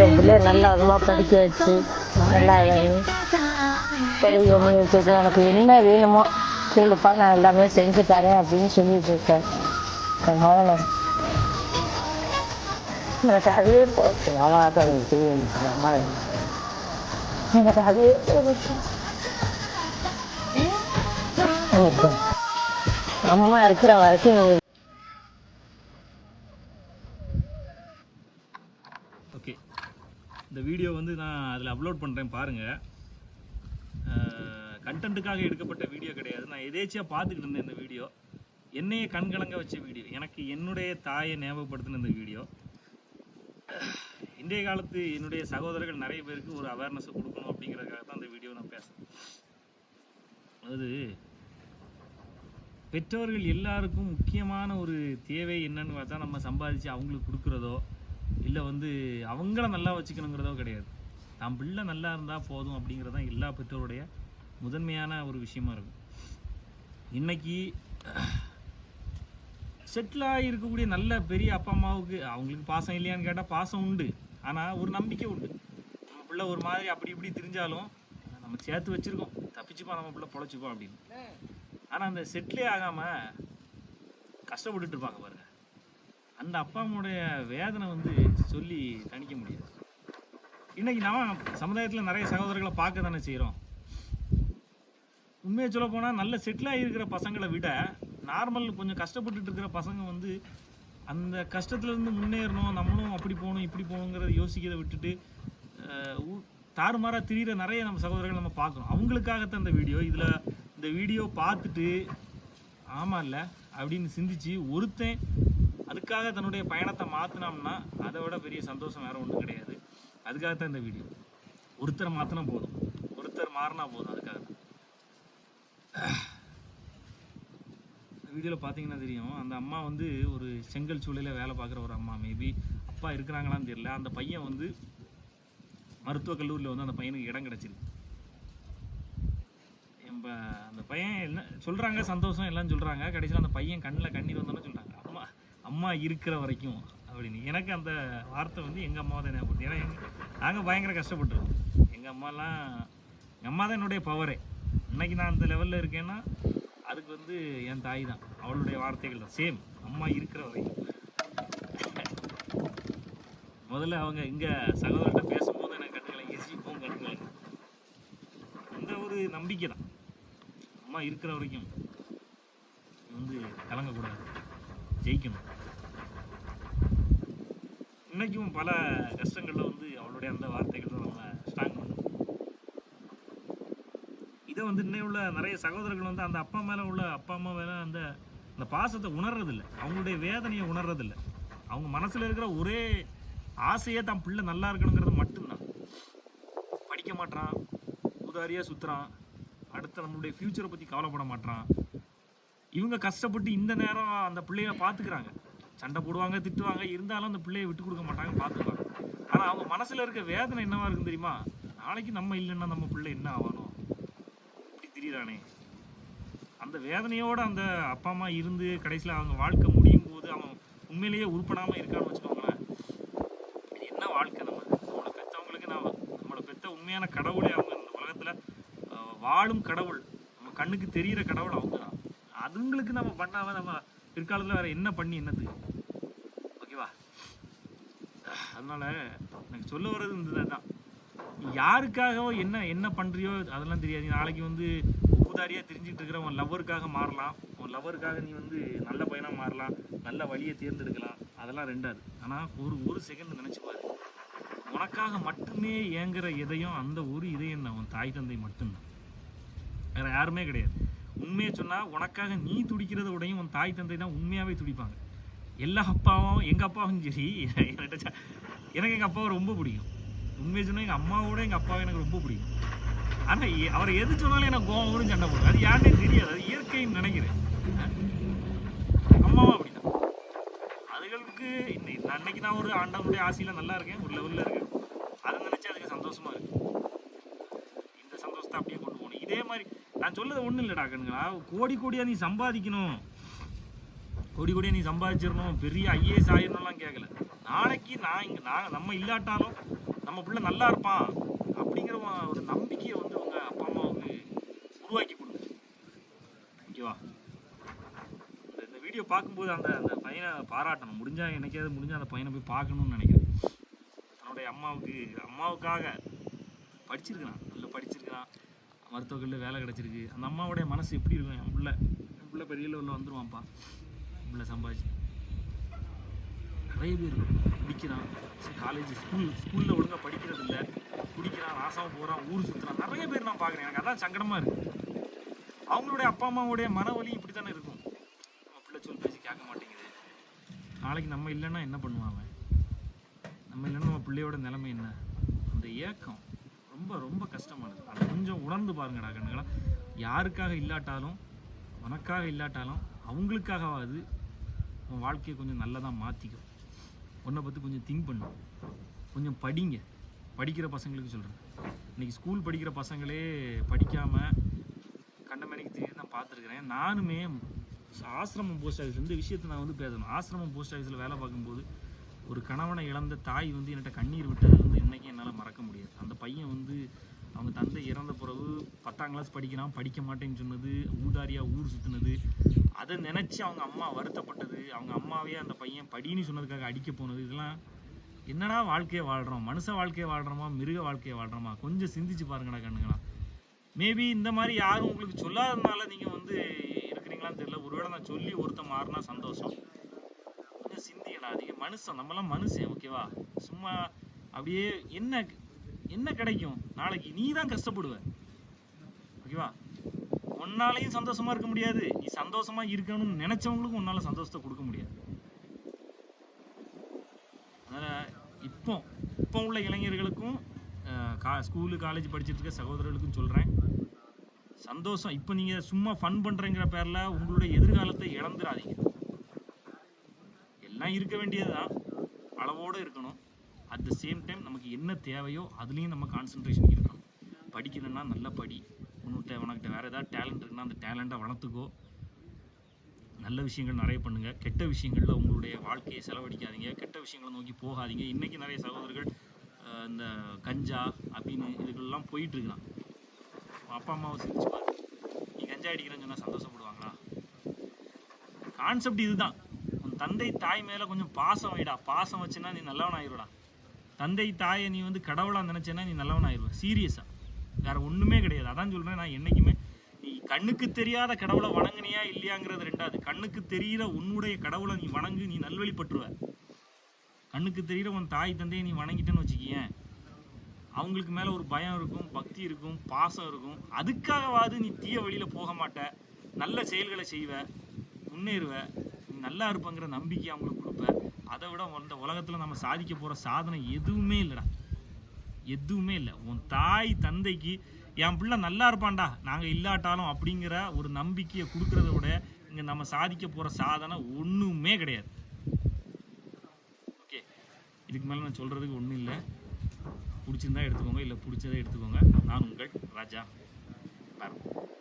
என் பிள்ளைய நல்லா அதுவாக படிக்க வச்சு நல்லா எனக்கு என்ன வேணுமோ கேளுப்பா நான் எல்லாமே செஞ்சு தரேன் அப்படின்னு சொல்லிட்டு இருக்கேன். அதனால எனக்கு அதே போச்சு. அம்மா தான் எனக்கு தெரியும் அம்மா எனக்கு அதே போச்சு. எனக்கு அம்மா இருக்கிற வரைக்கும் ஓகே இந்த வீடியோ வந்து நான் அதில் அப்லோட் பண்ணுறேன் பாருங்கள் கண்டென்ட்டுக்காக எடுக்கப்பட்ட வீடியோ கிடையாது. நான் எதேச்சியாக பார்த்துக்கிட்டு இருந்தேன் இந்த வீடியோ என்னையே கண்கலங்க வச்ச வீடியோ எனக்கு என்னுடைய தாயை ஞாபகப்படுத்தின இந்த வீடியோ இன்றைய காலத்து என்னுடைய சகோதரர்கள் நிறைய பேருக்கு ஒரு அவேர்னஸ் கொடுக்கணும் அப்படிங்கிறதுக்காக தான் இந்த வீடியோ நான் பேசுகிறேன் அது பெற்றோர்கள் எல்லாருக்கும் முக்கியமான ஒரு தேவை என்னன்னு பார்த்தா நம்ம சம்பாதிச்சு அவங்களுக்கு கொடுக்குறதோ இல்லை வந்து அவங்கள நல்லா வச்சுக்கணுங்கிறதோ கிடையாது. தான் பிள்ளை நல்லா இருந்தால் போதும் அப்படிங்கிறது தான் எல்லா பெற்றோருடைய முதன்மையான ஒரு விஷயமா இருக்கும். இன்னைக்கு செட்டிலாக இருக்கக்கூடிய நல்ல பெரிய அப்பா அம்மாவுக்கு அவங்களுக்கு பாசம் இல்லையான்னு கேட்டால் பாசம் உண்டு. ஆனால் ஒரு நம்பிக்கை உண்டு. நம்ம பிள்ளை ஒரு மாதிரி அப்படி இப்படி திரிஞ்சாலும் நம்ம சேர்த்து வச்சிருக்கோம். தப்பிச்சுப்போம் நம்ம பிள்ளை பொழைச்சிப்போம் அப்படின்னு. ஆனால் அந்த செட்டிலே ஆகாமல் கஷ்டப்பட்டுட்டு இருப்பாங்க பாருங்க. அந்த அப்பா அம்மாவுடைய வேதனை வந்து சொல்லி தணிக்க முடியாது. இன்னைக்கு நம்ம சமுதாயத்தில் நிறைய சகோதரர்களை பார்க்க தானே செய்கிறோம் உண்மையை சொல்ல போனால் நல்ல செட்டிலாக இருக்கிற பசங்களை விட நார்மல் கொஞ்சம் கஷ்டப்பட்டுட்டு இருக்கிற பசங்க வந்து அந்த கஷ்டத்துலேருந்து முன்னேறணும் நம்மளும் அப்படி போகணும் இப்படி போகணுங்கிறத யோசிக்கிறத விட்டுட்டு தாறுமாறாக திரியிற நிறைய நம்ம சகோதரர்கள் நம்ம பார்க்குறோம் அவங்களுக்காகத்தான் இந்த வீடியோ. இதில் இந்த வீடியோ பார்த்துட்டு ஆமாம் இல்லை அப்படின்னு சிந்திச்சு ஒருத்தன் அதுக்காக தன்னுடைய பயணத்தை மாற்றினோம்னா அதை விட பெரிய சந்தோஷம் வேறு ஒன்றும் கிடையாது. அதுக்காக தான் இந்த வீடியோ. ஒருத்தரை மாற்றினா போதும். ஒருத்தர் மாறினா போதும் அதுக்காக. தான் வீடியோவில் பார்த்தீங்கன்னா தெரியும் அந்த அம்மா வந்து ஒரு செங்கல் சூழலில் வேலை பார்க்குற ஒரு அம்மா. மேபி அப்பா இருக்கிறாங்களான்னு தெரியல. அந்த பையன் வந்து மருத்துவக் கல்லூரியில் வந்து அந்த பையனுக்கு இடம் கிடச்சிருக்கு. எம்ப அந்த பையன் என்ன சொல்கிறாங்க சந்தோஷம் எல்லாம் சொல்கிறாங்க கடைசியில் அந்த பையன் கண்ணில் கண்ணீர் வந்தோன்னு அம்மா இருக்கிற வரைக்கும் அப்படின்னு. எனக்கு அந்த வார்த்தை வந்து எங்கள் அம்மாவை தான் ஞாபகம் ஏன்னா நாங்கள் பயங்கர கஷ்டப்பட்டுருவோம் எங்கள் அம்மாலாம் எங்கள் அம்மா தான் என்னுடைய பவரே இன்றைக்கி நான் அந்த லெவலில் இருக்கேன்னா அதுக்கு வந்து என் தாய் தான். அவளுடைய வார்த்தைகள் தான். சேம் அம்மா இருக்கிற வரைக்கும். முதல்ல அவங்க இங்கே சகோதரர்கிட்ட பேசும்போது எனக்கு கண்ணு எசிப்போம் இப்போ இந்த ஒரு நம்பிக்கை தான். அம்மா இருக்கிற வரைக்கும் வந்து கலங்கக்கூடாது. ஜெயிக்கணும். இன்றைக்கும் பல கஷ்டங்களில் வந்து அவளுடைய அந்த வார்த்தைகள் தான் நம்ம ஸ்ட்ராங் பண்ணுது இதை வந்து இன்னும் உள்ள நிறைய சகோதரர்கள் வந்து அந்த அப்பா மேலே உள்ள அப்பா அம்மா மேலே அந்த அந்த பாசத்தை உணர்றதில்ல. அவங்களுடைய வேதனையை உணர்றதில்ல. அவங்க மனசில் இருக்கிற ஒரே ஆசையே தான் பிள்ளை நல்லா இருக்கணுங்கிறது மட்டும்தான். படிக்க மாட்றான் உதாரியாக சுற்றுறான் அடுத்த நம்மளுடைய ஃப்யூச்சரை பற்றி கவலைப்பட மாட்றான். இவங்க கஷ்டப்பட்டு இந்த நேரம் அந்த பிள்ளைய பார்த்துக்கிறாங்க. சண்டை போடுவாங்க திட்டுவாங்க இருந்தாலும் அந்த பிள்ளையை விட்டு கொடுக்க மாட்டாங்க பார்த்துக்குவாங்க ஆனால் அவங்க மனசில் இருக்க வேதனை என்னவா இருக்கும் தெரியுமா? நாளைக்கு நம்ம இல்லைன்னா நம்ம பிள்ளை என்ன ஆகணும் இப்படி திரியிறானே அந்த வேதனையோடு அந்த அப்பா அம்மா இருந்து கடைசியில் அவங்க வாழ்க்கை முடியும் போது அவன் உண்மையிலேயே உருப்படாமல் இருக்கான்னு வச்சுக்கோங்களேன். இது என்ன வாழ்க்கை நம்ம? நம்மளை பெற்றவங்களுக்கு நான் நம்மளை பெற்ற உண்மையான கடவுளே அவங்க. இந்த உலகத்தில் வாழும் கடவுள் நம்ம கண்ணுக்கு தெரியிற கடவுள் அவங்க தான் அதுங்களுக்கு நம்ம பண்ணாமல் நம்ம பிற்காலத்தில் வேறு என்ன பண்ணி என்னது? அதனால் எனக்கு சொல்ல வர்றது இந்த தான் யாருக்காகவோ என்ன என்ன பண்ணுறியோ அதெல்லாம் தெரியாது. நாளைக்கு வந்து ஊதாரியா தெரிஞ்சுட்டு இருக்கிற உன் லவ்வருக்காக மாறலாம். உன் லவ்வருக்காக நீ வந்து நல்ல பையனாக மாறலாம். நல்ல வழியை தேர்ந்தெடுக்கலாம். அதெல்லாம் ரெண்டாது. ஆனால் ஒரு ஒரு செகண்ட் நினைச்சு பாரு. உனக்காக மட்டுமே ஏங்குற இதயம் அந்த ஒரு இதயம் தான் உன் தாய் தந்தை மட்டும்தான். வேறு யாருமே கிடையாது. உண்மையை சொன்னால் உனக்காக நீ துடிக்கிறத உடையும் உன் தாய் தந்தை தான் உண்மையாகவே துடிப்பாங்க. எல்லா அப்பாவும் எங்கள் அப்பாவும் சரி. எனக்கு எங்கள் அப்பாவை ரொம்ப பிடிக்கும். உண்மையை சொன்னால் எங்கள் அம்மாவோட எங்கள் அப்பாவை எனக்கு ரொம்ப பிடிக்கும். ஆனால் அவர் அவரை எது சொன்னாலும் எனக்கு கோவம் வரும் சண்டை போடும். அது யாருனே தெரியாது. அது இயற்கைன்னு நினைக்கிறேன். அம்மாவும் அப்படிதான். அதுகளுக்கு இன்னைக்கு நான் அன்னைக்கு நான் ஒரு ஆண்டவனுடைய ஆசையில் நல்லா இருக்கேன். ஒரு லெவலில் இருக்கேன். அதை நினச்சி அதுக்கு சந்தோஷமாக இருக்கு. இந்த சந்தோஷத்தை அப்படியே கொண்டு போகணும். இதே மாதிரி நான் சொல்றது ஒன்றும் இல்லைடா கண்ணுங்களா. கோடி கோடியாக நீ சம்பாதிக்கணும். கொடி கொடியை நீ சம்பாதிச்சிடணும். பெரிய ஐஏஎஸ் ஆயிரணும்லாம் கேட்கல நாளைக்கு நான் இங்கே நான் நம்ம இல்லாட்டாலும் நம்ம பிள்ளை நல்லா இருப்பான் அப்படிங்கிற ஒரு- நம்பிக்கையை வந்து அவங்க அப்பா அம்மாவுக்கு உருவாக்கி கொடுங்க ஓகேவா இந்த- இந்த வீடியோ பார்க்கும்போது அந்த அந்த பையனை பாராட்டணும். முடிஞ்சால் என்னைக்காவது முடிஞ்சால் அந்த பையனை போய் பார்க்கணும்னு நினைக்கிறேன். தன்னுடைய அம்மாவுக்கு அம்மாவுக்காக படிச்சிருக்கிறான். நல்லா படிச்சிருக்கிறான். மருத்துவக்கல்ல வேலை கிடச்சிருக்கு. அந்த அம்மாவுடைய மனசு எப்படி இருக்கும்? என் பிள்ளை என் பிள்ளை பெரிய லெவலில் வந்துருவான்ப்பா. பிள்ளை சம்பாதிச்சு. நிறைய பேர் குடிக்கிறான். காலேஜ் ஸ்கூல் ஸ்கூலில் ஒழுங்காக படிக்கிறது இல்லை. குடிக்கிறான் ராசாவும் போகிறான் ஊர் சுற்றுறான் நிறைய பேர் நான் பார்க்குறேன். எனக்கு அதான் சங்கடமாக இருக்குது அவங்களுடைய அப்பா அம்மாவுடைய மனவலி இப்படி தானே இருக்கும் பிள்ளை சொல் பேசி கேட்க மாட்டேங்குது. நாளைக்கு நம்ம இல்லைன்னா என்ன பண்ணுவான் அவன்? நம்ம இல்லைன்னா நம்ம பிள்ளையோட நிலைமை என்ன? அந்த ஏக்கம் ரொம்ப ரொம்ப கஷ்டமானது. அதை கொஞ்சம் உணர்ந்து பாருங்கடா கண்ணுங்களா யாருக்காக இல்லாட்டாலும் உனக்காக இல்லாட்டாலும் அவங்களுக்காகவாது உன் வாழ்க்கையை கொஞ்சம் நல்லதாக மாற்றிக்கும் உன்னை பற்றி கொஞ்சம் திங்க் பண்ணும் கொஞ்சம் படிங்க. படிக்கிற பசங்களுக்கு சொல்கிறேன் இன்றைக்கி ஸ்கூல் படிக்கிற பசங்களே படிக்காமல் கண்டமேனிக்கு தெரியுது நான் பார்த்துருக்குறேன். நானுமே ஆசிரமம் போஸ்ட் ஆஃபீஸ் இந்த விஷயத்தை நான் வந்து பேசணும். ஆசிரமம் போஸ்ட் ஆஃபீஸில் வேலை பார்க்கும்போது ஒரு கணவனை இழந்த தாய் வந்து என்கிட்ட கண்ணீர் விட்டது வந்து இன்றைக்கி என்னால் மறக்க முடியாது. அந்த பையன் வந்து அவங்க தந்தை இறந்த பிறகு பத்தாம் கிளாஸ் படிக்கிறான் படிக்க மாட்டேன்னு சொன்னது ஊதாரியாக ஊர் சுற்றினது நினச்சி அவங்க அம்மா வருத்தப்பட்டது. அவங்க அம்மாவே அந்த பையன் படின்னு சொன்னதுக்காக அடிக்க போனது. இதெல்லாம் என்னடா வாழ்க்கையை வாழ்கிறோம் மனுஷ வாழ்க்கையை வாழ்கிறோமா மிருக வாழ்க்கையை வாழ்கிறோமா கொஞ்சம் சிந்திச்சு பாருங்கடா கண்ணுங்களா. மேபி இந்த மாதிரி யாரும் உங்களுக்கு சொல்லாததுனால நீங்கள் வந்து இருக்கிறீங்களான்னு தெரியல. ஒருவேளை நான் சொல்லி ஒருத்தன் மாறினா சந்தோஷம். கொஞ்சம் சிந்தியடா நீங்கள் மனுஷன். நம்மளாம் மனுஷன் ஓகேவா சும்மா அப்படியே என்ன என்ன கிடைக்கும்? நாளைக்கு நீ தான் கஷ்டப்படுவ ஓகேவா உன்னாலையும் சந்தோஷமா இருக்க முடியாது. நீ சந்தோஷமா இருக்கணும்னு நினைச்சவங்களுக்கும் உன்னால சந்தோஷத்தை கொடுக்க முடியாது. அதனால இப்போ இப்போ உள்ள இளைஞர்களுக்கும் கா ஸ்கூலு காலேஜ் படிச்சுட்டு இருக்க சகோதரர்களுக்கும் சொல்றேன். சந்தோஷம் இப்போ நீங்க சும்மா ஃபன் பண்றேங்கிற பேர்ல உங்களுடைய எதிர்காலத்தை இழந்துடாதீங்க. எல்லாம் இருக்க வேண்டியதுதான். அளவோடு இருக்கணும். அட் த சேம் டைம் நமக்கு என்ன தேவையோ அதுலேயும் நம்ம கான்சென்ட்ரேஷன் இருக்கணும். படிக்கணும்னா நல்லா படி. உன்கிட்ட உனக்கிட்ட வேறு ஏதாவது டேலண்ட் இருக்குன்னா அந்த டேலண்ட்டை வளர்த்துக்கோ. நல்ல விஷயங்கள் நிறைய பண்ணுங்க. கெட்ட விஷயங்களில் உங்களுடைய வாழ்க்கையை செலவழிக்காதீங்க. கெட்ட விஷயங்களை நோக்கி போகாதீங்க. இன்றைக்கி நிறைய சகோதரர்கள் இந்த கஞ்சா அப்படின்னு இதுக்கெல்லாம் போயிட்டுருக்குறான் அப்பா அம்மாவை சிரிச்சு பாரு. நீ கஞ்சா அடிக்கிறேன்னு சொன்னால் சந்தோஷப்படுவாங்களா? கான்செப்ட் இதுதான். உன் தந்தை தாய் மேலே கொஞ்சம் பாசம் வைடா. பாசம் வச்சுன்னா நீ நல்லவன் ஆயிருடா தந்தை தாயை நீ வந்து கடவுளாக நினச்சேன்னா நீ நல்லவன் ஆயிடுவ சீரியஸாக வேற ஒண்ணுமே கிடையாது. அதான் சொல்றேன் நான் என்னைக்குமே நீ கண்ணுக்கு தெரியாத கடவுளை வணங்குனியா இல்லையாங்கிறது ரெண்டாவது. கண்ணுக்கு தெரியிற உன்னுடைய கடவுளை நீ வணங்கு நீ நல்வழிப்பற்றுவ. கண்ணுக்கு தெரியிற உன் தாய் தந்தையை நீ வணங்கிட்டேன்னு வச்சுக்கியேன். அவங்களுக்கு மேல ஒரு பயம் இருக்கும் பக்தி இருக்கும் பாசம் இருக்கும். அதுக்காகவாது நீ தீய வழியில போக மாட்ட. நல்ல செயல்களை செய்வ முன்னேறுவ. நீ நல்லா இருப்பங்கிற நம்பிக்கை அவங்களுக்கு கொடுப்ப. அதை விட இந்த உலகத்துல நம்ம சாதிக்க போற சாதனை எதுவுமே இல்லைடா. எதுவுமே இல்லை. உன் தாய் தந்தைக்கு என் பிள்ளை நல்லா இருப்பான்டா. நாங்கள் இல்லாட்டாலும் அப்படிங்கிற ஒரு நம்பிக்கையை கொடுக்கறத விட இங்கே நம்ம சாதிக்க போகிற சாதனை ஒன்றுமே கிடையாது. ஓகே இதுக்கு மேலே நான் சொல்றதுக்கு ஒன்றும் இல்லை. பிடிச்சிருந்தா எடுத்துக்கோங்க இல்லை பிடிச்சதை எடுத்துக்கோங்க. நான் உங்கள் ராஜா. பாருங்கள்